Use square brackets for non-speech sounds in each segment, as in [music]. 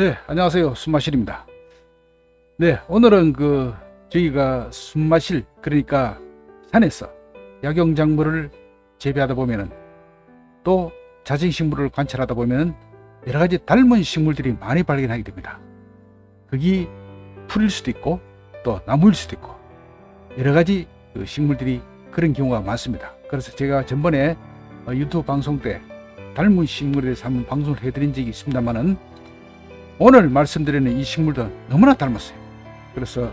네, 안녕하세요. 숨마실입니다. 네, 오늘은 그 저희가 숨마실 그러니까 산에서 약용작물을 재배하다 보면은 또 자생 식물을 관찰하다 보면은 여러 가지 닮은 식물들이 많이 발견하게 됩니다. 그게 풀일 수도 있고 또 나무일 수도 있고 여러 가지 그 식물들이 그런 경우가 많습니다. 그래서 제가 전번에 어, 유튜브 방송 때 닮은 식물에 대해서 한번 방송을 해드린 적이 있습니다만은 오늘 말씀드리는 이 식물도 너무나 닮았어요. 그래서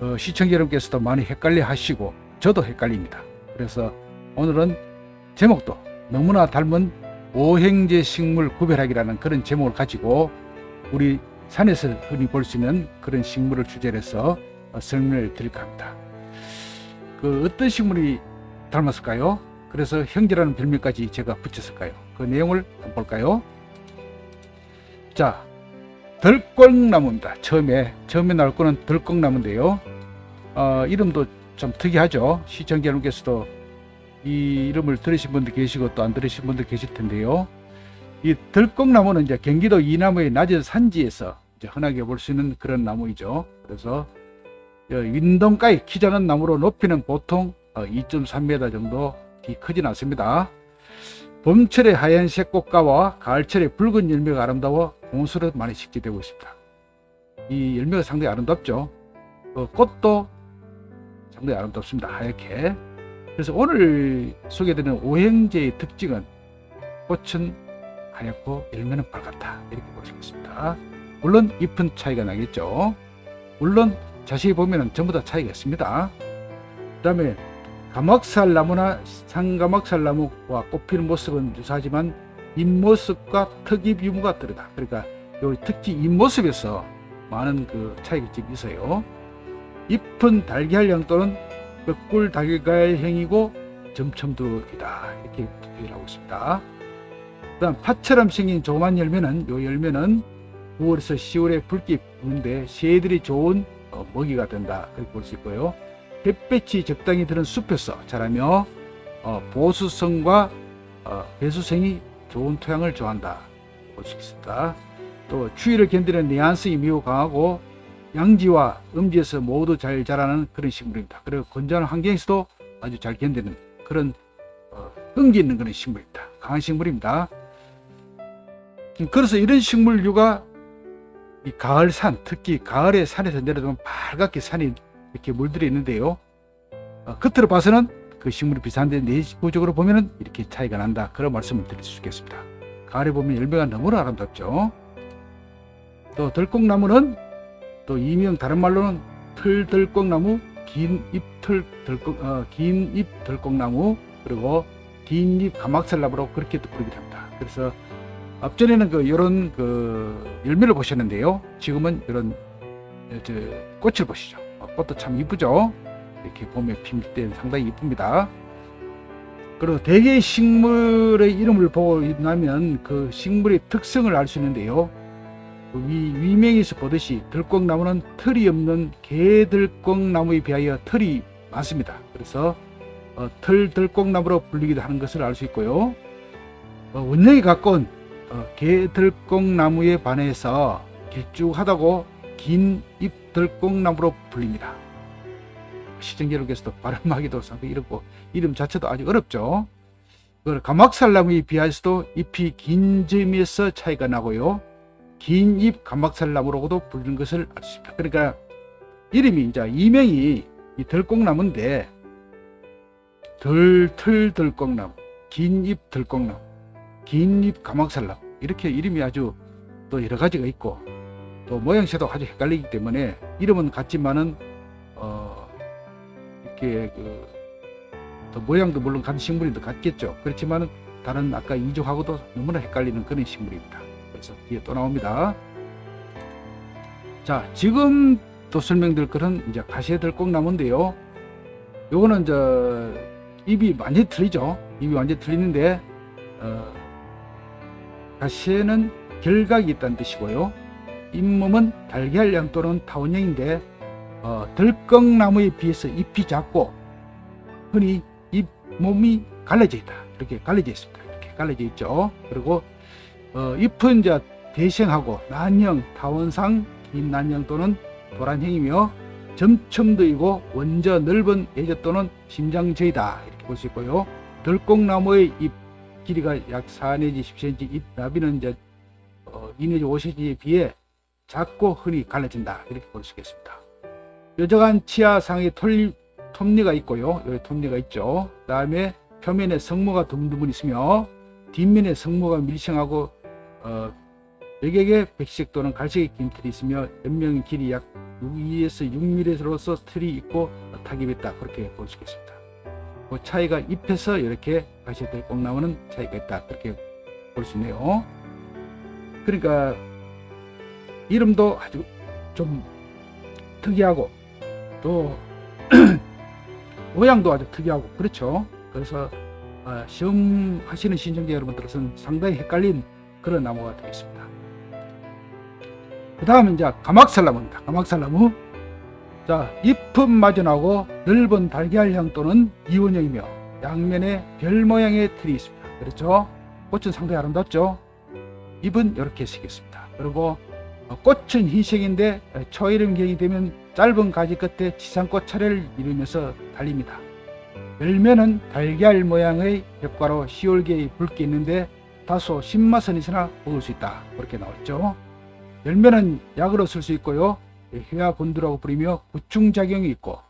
어, 시청자 여러분께서도 많이 헷갈려 하시고 저도 헷갈립니다. 그래서 오늘은 제목도 너무나 닮은 오행제 식물 구별하기라는 그런 제목을 가지고 우리 산에서 흔히 볼 수 있는 그런 식물을 주제로 해서 어, 설명을 드릴까 합니다. 그 어떤 식물이 닮았을까요? 그래서 형제라는 별명까지 제가 붙였을까요? 그 내용을 볼까요? 자, 덜꺽나무입니다. 처음에 처음에 나올 거는 덜꺽나무인데요. 어, 이름도 좀 특이하죠. 시청자 여러분께서도 이 이름을 들으신 분들 계시고 또 안 들으신 분들 계실 텐데요. 이 덜꺽나무는 이제 경기도 이남의 낮은 산지에서 흔하게 볼 수 있는 그런 나무이죠. 그래서 어, 윈동가에 키 작은 나무로 높이는 보통 2.3m 정도 키 크진 않습니다. 봄철에 하얀색 꽃가와 가을철에 붉은 열매가 아름다워 공수로 많이 식재되고 있습니다. 이 열매가 상당히 아름답죠. 어, 꽃도 상당히 아름답습니다. 하얗게. 그래서 오늘 소개되는 오행제의 특징은 꽃은 하얗고 열매는 빨갛다. 이렇게 있습니다. 물론 잎은 차이가 나겠죠. 물론 자세히 보면 전부 다 차이가 있습니다. 그 다음에 가막살 나무나 상가막살 나무와 꽃피는 모습은 유사하지만 잎모습과 특입 유무가 다르다. 그러니까 요 특히 잎모습에서 많은 그 차이가 좀 있어요. 잎은 달걀형 또는 벽굴 달걀형이고 점첨두이다. 이렇게 표현하고 있습니다. 그다음 팥처럼 생긴 조그만 열매는 요 열매는 9월에서 10월에 붉게 부는데 새들이 좋은 어, 먹이가 된다. 그렇게 볼 수 있고요. 햇볕이 적당히 드는 숲에서 자라며 어, 보수성과 어, 배수성이 좋은 토양을 좋아한다. 볼 수 있습니다. 또 추위를 견디는 내한성이 매우 강하고 양지와 음지에서 모두 잘 자라는 그런 식물입니다. 그리고 건조한 환경에서도 아주 잘 견디는 그런 어, 끈기 있는 그런 식물입니다. 강한 식물입니다. 음, 그래서 이런 식물류가 이 가을 산, 특히 가을에 산에서 내려오면 빨갛게 산이 이렇게 물들어 있는데요. 어, 겉으로 봐서는 그 식물이 비슷한데 내부적으로 보면은 이렇게 차이가 난다. 그런 말씀을 드릴 수 있겠습니다. 가을에 보면 열매가 너무나 아름답죠. 또 들꽃나무는 또 이명 다른 말로는 틀들꽃나무, 긴 잎틀 들꽃, 어, 긴잎 들꽃나무 그리고 긴잎 가막살나무로 그렇게도 부르기도 합니다. 그래서 앞전에는 그 이런 그 열매를 보셨는데요. 지금은 이런 저 꽃을 보시죠. 어, 꽃도 참 이쁘죠. 이렇게 봄에 피밀 때 상당히 이쁩니다. 그리고 대개 식물의 이름을 보고 나면 그 식물의 특성을 알 수 있는데요. 그 위, 위명에서 보듯이 들꽃나무는 털이 없는 개들꽃나무에 비하여 털이 많습니다. 그래서 어, 털 들꽃나무로 불리기도 하는 것을 알 수 있고요. 어, 원형이 가까운 어, 개들꽃나무에 반해서 길쭉하다고 긴 잎들꽃나무로 불립니다. 여러분께서도 발음하기도 상당히 어렵고 이름 자체도 아주 어렵죠. 그 가막살나무에 비해서도 잎이 긴 점에서 차이가 나고요. 긴잎 가막살나무로도 불리는 것을 알 수 있습니다. 그러니까 이름이 이제 이명이 이 들꽃나무인데 덜틀 들꽃나무, 긴 잎 들꽃나무, 긴잎 가막살나무 이렇게 이름이 아주 또 여러 가지가 있고 또 모양새도 아주 헷갈리기 때문에 이름은 같지만은 어 이렇게 그또 모양도 물론 같은 식물이 더 같겠죠. 그렇지만은 다른 아까 이족하고도 너무나 헷갈리는 그런 식물입니다. 그래서 뒤에 또 나옵니다. 자, 지금 또 설명드릴 거는 이제 가시들꽃나무인데요. 요거는 저 입이 완전히 틀리죠. 입이 완전히 틀리는데 어, 가시에는 결각이 있다는 뜻이고요. 잇몸은 달걀형 또는 타원형인데 어, 들꺽나무에 비해서 잎이 작고 흔히 잎 몸이 갈라져 있다. 이렇게 갈라져 있습니다. 이렇게 갈라져 있죠. 그리고 어, 잎은 이제 대생하고 난형, 타원상, 긴 난형 또는 도란형이며 점첨도이고 원저 넓은 예저 또는 심장저이다 이렇게 볼 수 있고요. 들꽃나무의 잎 길이가 약 4 내지 10cm, 잎 나비는 이제 어, 2 내지 5cm에 비해 작고 흔히 갈라진다 이렇게 볼 수 있겠습니다. 뾰족한 치아 상의 톨, 톱니가 있고요. 여기 톱니가 있죠. 다음에 표면에 성모가 드문드문 있으며 뒷면에 성모가 밀생하고 어, 여객에 백색 또는 갈색의 긴 틀이 있으며 연명 길이 약 2에서 6mm로서 틀이 있고 타깁이 있다 그렇게 볼 수 있겠습니다. 그 차이가 잎에서 이렇게 가시들 꼭 나오는 차이가 있다 그렇게 볼 수 있네요. 그러니까 이름도 아주 좀 특이하고 또 [clears throat] 모양도 아주 특이하고 그렇죠. 그래서 아, 시험 하시는 신청자 여러분들은 상당히 헷갈린 그런 나무가 되겠습니다. 그 다음은 이제 가막살나무입니다. 가막살나무. 자, 잎은 마전하고 넓은 달걀형 또는 이원형이며 양면에 별 모양의 틀이 있습니다. 그렇죠? 꽃은 상당히 아름답죠? 잎은 이렇게 생겼습니다. 그리고 어, 꽃은 흰색인데 초이름경이 되면 짧은 가지 끝에 지상꽃 차례를 이루면서 달립니다. 열매는 달걀 모양의 엽과로 10월계의 붉게 있는데 다소 신맛은 있으나 먹을 수 있다. 그렇게 나왔죠. 열매는 약으로 쓸 수 있고요. 혈압 본두라고 부르며 구충작용이 있고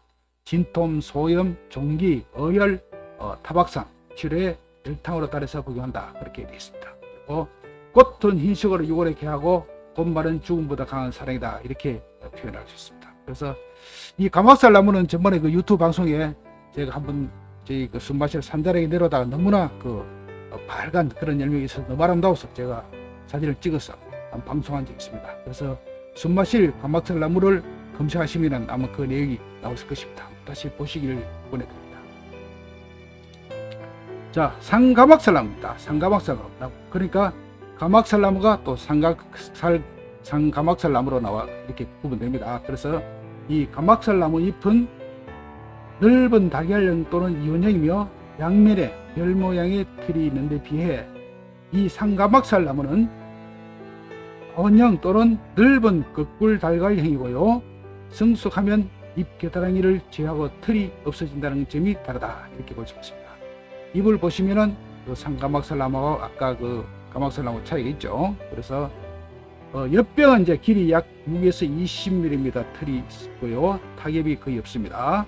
진톰, 소염, 종기, 어혈, 어, 타박상, 치료에 열탕으로 따라서 복용한다. 그렇게 되어 있습니다. 그리고 꽃은 흰색으로 6월에 개하고 꽃말은 죽음보다 강한 사랑이다. 이렇게 표현할 수 있습니다. 그래서 이 가막살 나무는 전번에 그 유튜브 방송에 제가 한번 저희 그 순마실 산자락에 내려다가 너무나 그 어, 빨간 그런 열매가 있어서 너무 아름다워서 제가 사진을 찍어서 한 방송한 적이 있습니다. 그래서 순마실 가막살 나무를 검색하시면 아마 그 내용이 나오실 것입니다. 다시 보시기를 권해드립니다. 자, 상가막살 나무입니다. 상가막살 나무. 그러니까 가막살 나무가 또 상가살, 상가막살 나무로 나와 이렇게 구분됩니다. 그래서 이 가막살나무 잎은 넓은 달걀형 또는 이원형이며 양면에 별 모양의 틀이 있는데 비해 이 상가막살나무는 원형 또는 넓은 거꿀 달걀형이고요. 성숙하면 잎 겨드랑이를 제하고 틀이 없어진다는 점이 다르다 이렇게 볼 수 있습니다. 잎을 보시면은 그 상가막살나무와 아까 그 가막살나무 차이가 있죠. 그래서 어, 엽병은 이제 길이 약 6에서 20mm 틀이 있고요. 타격이 거의 없습니다.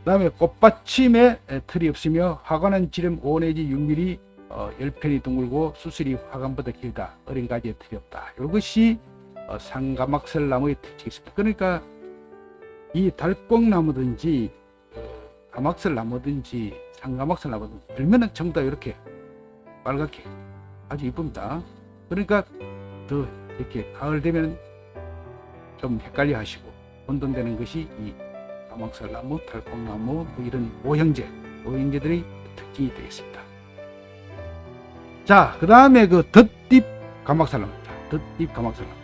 그 다음에 꽃받침에 에, 틀이 없으며 화관은 지름 5 내지 6mm 어, 10편이 둥글고 수술이 화관보다 길다. 어린 가지에 틀이 없다. 이것이 어, 상가막살나무의 특징입니다. 그러니까 이 달꽁나무든지 어, 가막살나무든지 상가막살나무든지 들면은 다 이렇게 빨갛게 아주 이쁩니다. 그러니까 더 이렇게 가을 되면 좀 헷갈려 하시고 혼돈되는 것이 이 가막살나무, 달콩나무 뭐 이런 오형제, 오형제들의 특징이 되겠습니다. 자, 그 다음에 그 덧잎 가막살나무입니다. 덧잎 가막살나무.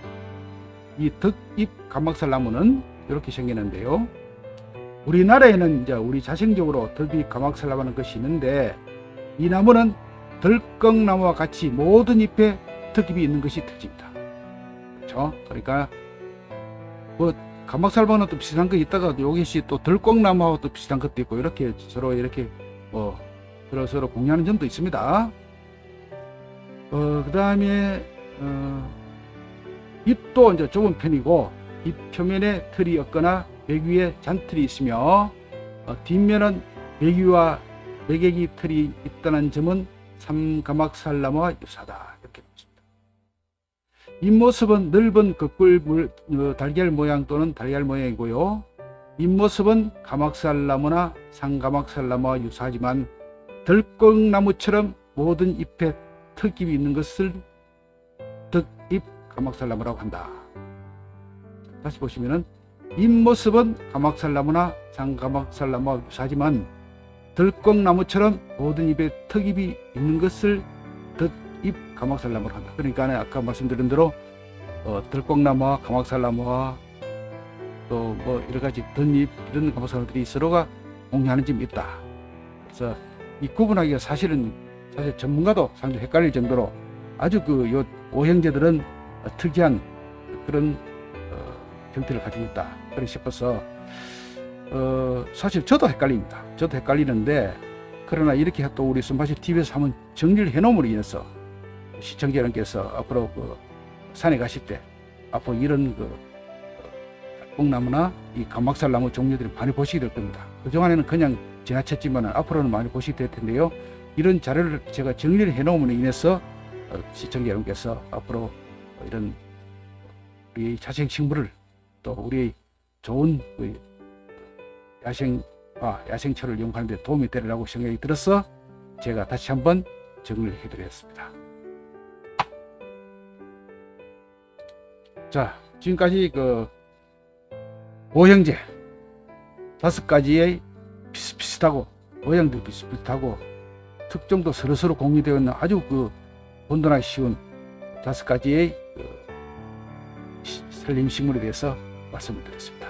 이 덧잎 가막살나무는 이렇게 생기는데요. 우리나라에는 이제 우리 자생적으로 덧잎 가막살나무는 것이 있는데 이 나무는 들꺽나무와 같이 모든 잎에 덧잎이 있는 것이 특징입니다. 그렇죠? 그러니까 뭐 가막살바는 또 비슷한 거 있다가 여기시 또 들꺽나무하고 또 비슷한 것도 있고 이렇게 서로 이렇게 뭐 서로 서로 공유하는 점도 있습니다. 어, 그 다음에 어, 잎도 이제 좁은 편이고 잎 표면에 틀이 없거나 맥 위에 잔틀이 있으며 어, 뒷면은 맥 위와 맥액이 틀이 있다는 점은 삼가막살나무와 유사다. 잎모습은 넓은 거꿀 물, 어, 달걀 모양 또는 달걀 모양이고요. 잎모습은 가막살나무나 상가막살나무와 유사하지만 들꺽나무처럼 모든 잎에 턱잎이 있는 것을 덕잎 가막살나무라고 한다. 다시 보시면은 잎모습은 가막살나무나 상가막살나무와 유사하지만 들꺽나무처럼 모든 잎에 턱잎이 있는 것을 덕잎 가막살나무로 한다. 그러니까 아까 말씀드린 대로 어, 들꺽나무와 가막살나무와 또 뭐 여러 가지 덧잎 이런 가막살나무들이 서로가 공유하는 점이 있다. 그래서 이 구분하기가 사실은 사실 전문가도 상당히 헷갈릴 정도로 아주 그 요 오형제들은 어, 특이한 그런 어, 형태를 가지고 있다. 그래 싶어서 어, 사실 저도 헷갈립니다. 저도 헷갈리는데 그러나 이렇게 또 우리 순바시 TV에서 한번 정리를 해놓음으로 인해서 시청자 여러분께서 앞으로 그 산에 가실 때 앞으로 이런 그 뽕나무나 이 감막살 나무 종류들을 많이 보시게 될 겁니다. 그동안에는 그냥 지나쳤지만 앞으로는 많이 보시게 될 텐데요. 이런 자료를 제가 정리를 해놓음으로 인해서 어, 시청자 여러분께서 앞으로 이런 우리 자생 식물을 또 우리 좋은 그 야생화, 야생철을 이용하는 데 도움이 되리라고 생각이 들어서 제가 다시 한번 정리를 해드렸습니다. 자, 지금까지 그 오형제 다섯 가지의 비슷비슷하고 모양도 비슷비슷하고 특정도 서로서로 공유되어 있는 아주 그 본전하기 쉬운 다섯 가지의 그 시- 산림 식물에 대해서 말씀을 드렸습니다.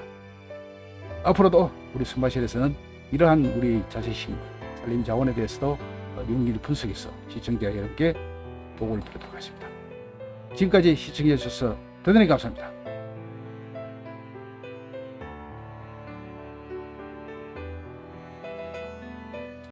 앞으로도 우리 순마실에서는 이러한 우리 자세식물 산림 자원에 대해서도 어, 용기를 분석해서 시청자 여러분께 보고를 드리도록 하겠습니다. 지금까지 시청해 주셔서 대단히 감사합니다.